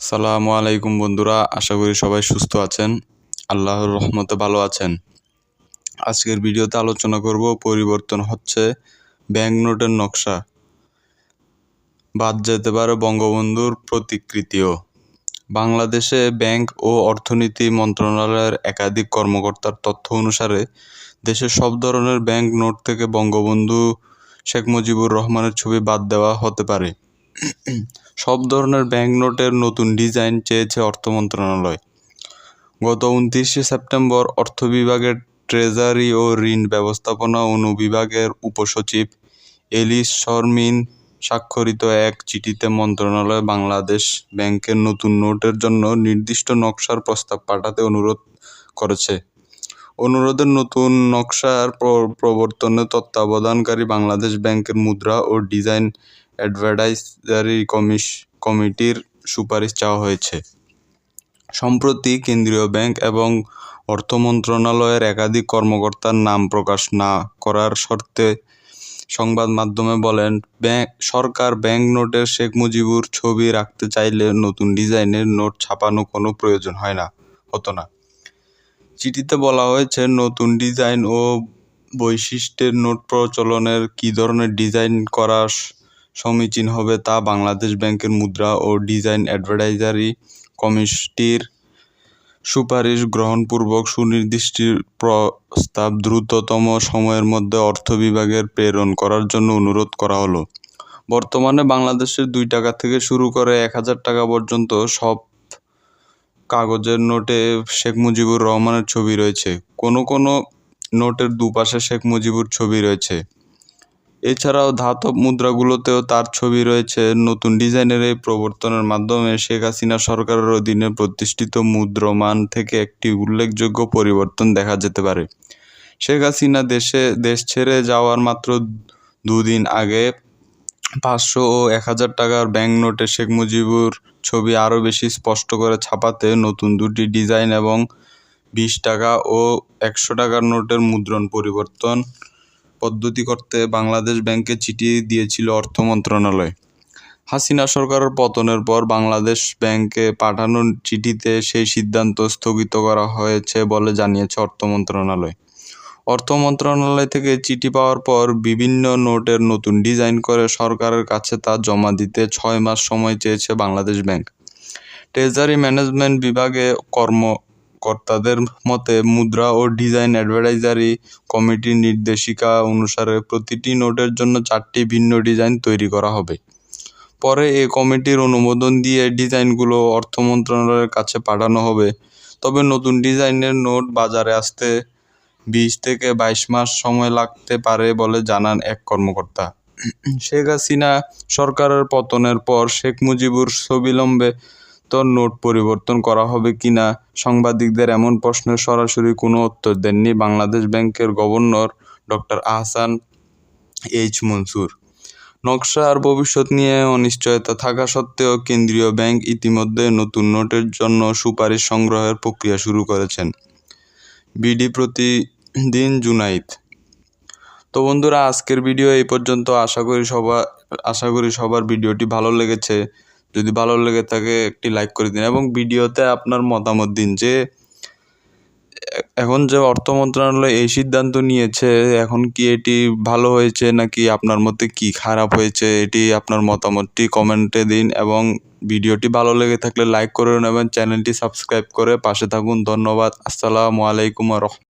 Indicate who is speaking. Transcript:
Speaker 1: সালামু আলাইকুম বন্ধুরা, আশা করি সবাই সুস্থ আছেন, আল্লাহর রহমতে ভালো আছেন। আজকের ভিডিওতে আলোচনা করব, পরিবর্তন হচ্ছে ব্যাংক নোটের নকশা। বাদ যেতে পারে বঙ্গবন্ধুর প্রতিকৃতিও। বাংলাদেশে ব্যাংক ও অর্থনীতি মন্ত্রণালয়ের একাধিক কর্মকর্তার তথ্য অনুসারে, দেশের সব ধরনের ব্যাংক নোট থেকে বঙ্গবন্ধু শেখ মুজিবুর রহমানের ছবি বাদ দেওয়া হতে পারে। সব ধরনের ব্যাংক নোটের নতুন ডিজাইন চেয়েছে অর্থ মন্ত্রণালয়। গত উনত্রিশে সেপ্টেম্বর অর্থ বিভাগের ট্রেজারি ও ঋণ ব্যবস্থাপনা অনুবিভাগের উপসচিব এলিস শর্মিন স্বাক্ষরিত এক চিঠিতে মন্ত্রণালয় বাংলাদেশ ব্যাংকের নতুন নোটের জন্য নির্দিষ্ট নকশার প্রস্তাব পাঠাতে অনুরোধ করেছে। অনুরোধের নতুন নকশার প্র- প্রবর্তনে তত্ত্বাবধানকারী বাংলাদেশ ব্যাংকের মুদ্রা ও ডিজাইন অ্যাডভাইজারি কমিশ কমিটির সুপারিশ চাওয়া হয়েছে। সম্প্রতি কেন্দ্রীয় ব্যাংক এবং অর্থ মন্ত্রণালয়ের একাধিক কর্মকর্তার নাম প্রকাশ না করার শর্তে সংবাদ মাধ্যমে বলেন ব্যাংক সরকার ব্যাংক নোটের শেখ মুজিবুর ছবি রাখতে চাইলে নতুন ডিজাইনের নোট ছাপানো কোনো প্রয়োজন হয় না, হতো না। চিঠিতে বলা হয়েছে, নতুন ডিজাইন ও বৈশিষ্ট্যের নোট প্রচলনের কী ধরনের ডিজাইন করা সমীচীন হবে তা বাংলাদেশ ব্যাংকের মুদ্রা ও ডিজাইন অ্যাডভাইজারি কমিটির সুপারিশ গ্রহণপূর্বক সুনির্দিষ্ট প্রস্তাব দ্রুততম সময়ের মধ্যে অর্থ বিভাগের প্রেরণ করার জন্য অনুরোধ করা হলো। বর্তমানে বাংলাদেশের দুই টাকা থেকে শুরু করে এক হাজার টাকা পর্যন্ত সব কাগজের নোটে শেখ মুজিবুর রহমানের ছবি রয়েছে। কোনো কোনো নোটের দুপাশে শেখ মুজিবুর ছবি রয়েছে। এছাড়াও ধাতব মুদ্রাগুলোতেও তার ছবি রয়েছে। নতুন ডিজাইনের এই প্রবর্তনের মাধ্যমে শেখ হাসিনা সরকারের অধীনে প্রতিষ্ঠিত মুদ্রমান থেকে একটি উল্লেখযোগ্য পরিবর্তন দেখা যেতে পারে। শেখ হাসিনা দেশে, দেশ ছেড়ে যাওয়ার মাত্র দুদিন আগে পাঁচশো ও এক হাজার টাকার ব্যাংক নোটে শেখ মুজিবুর ছবি আরও বেশি স্পষ্ট করে ছাপাতে নতুন দুটি ডিজাইন এবং বিশ টাকা ও একশো টাকার নোটের মুদ্রণ পরিবর্তন পদ্ধতি করতে বাংলাদেশ ব্যাংকে চিঠি দিয়েছিল অর্থ মন্ত্রণালয়। হাসিনা সরকারের পতনের পর বাংলাদেশ ব্যাংকে পাঠানো চিঠিতে সেই সিদ্ধান্ত স্থগিত করা হয়েছে বলে জানিয়েছে অর্থ মন্ত্রণালয়। অর্থ মন্ত্রণালয় থেকে চিঠি পাওয়ার পর বিভিন্ন নোটের নতুন ডিজাইন করে সরকারের কাছে তা জমা দিতে ছয় মাস সময় চেয়েছে বাংলাদেশ ব্যাংক। ট্রেজারি ম্যানেজমেন্ট বিভাগে কর্মকর্তাদের মতে, মুদ্রা ও ডিজাইন অ্যাডভাইজারি কমিটির নির্দেশিকা অনুসারে প্রতিটি নোটের জন্য চারটি ভিন্ন ডিজাইন তৈরি করা হবে। পরে এ কমিটির অনুমোদন দিয়ে ডিজাইনগুলো অর্থ মন্ত্রণালয়ের কাছে পাঠানো হবে। তবে নতুন ডিজাইনের নোট বাজারে আসতে বিশ থেকে বাইশ মাস সময় লাগতে পারে বলে জানান এক কর্মকর্তা। শেখ হাসিনা সরকারের পতনের পর শেখ মুজিবুর ছবিলম্বে তো নোট পরিবর্তন করা হবে কিনা সাংবাদিকদের এমন প্রশ্নের সরাসরি কোনো উত্তর দেননি বাংলাদেশ ব্যাংকের governor doctor Ahsan H Mansur. নকশা আর ভবিষ্যৎ নিয়ে অনিশ্চয়তা থাকা সত্ত্বেও কেন্দ্রীয় ব্যাংক ইতিমধ্যে নতুন নোটের জন্য সুপারিশ সংগ্রহের প্রক্রিয়া শুরু করেছেন। বিডি প্রতিদিন জুনাইদ। তো বন্ধুরা, আজকের ভিডিও এই পর্যন্ত। আশা করি সবার, আশা করি সবার ভিডিওটি ভালো লেগেছে। যদি ভালো লেগে থাকে, একটি লাইক করে দিন। এবং ভিডিওতে আপনার মতামত দিন যে, এখন যে অর্থ মন্ত্রণালয় এই সিদ্ধান্ত নিয়েছে, এখন কি এটি ভালো হয়েছে নাকি আপনার মধ্যে কি খারাপ হয়েছে, এটি আপনার মতামতটি কমেন্টে দিন এবং ভিডিওটি ভালো লেগে থাকলে লাইক করে নেবেন, চ্যানেলটি সাবস্ক্রাইব করে পাশে থাকুন। ধন্যবাদ। আসসালামু আলাইকুম রহমতুল্লাহ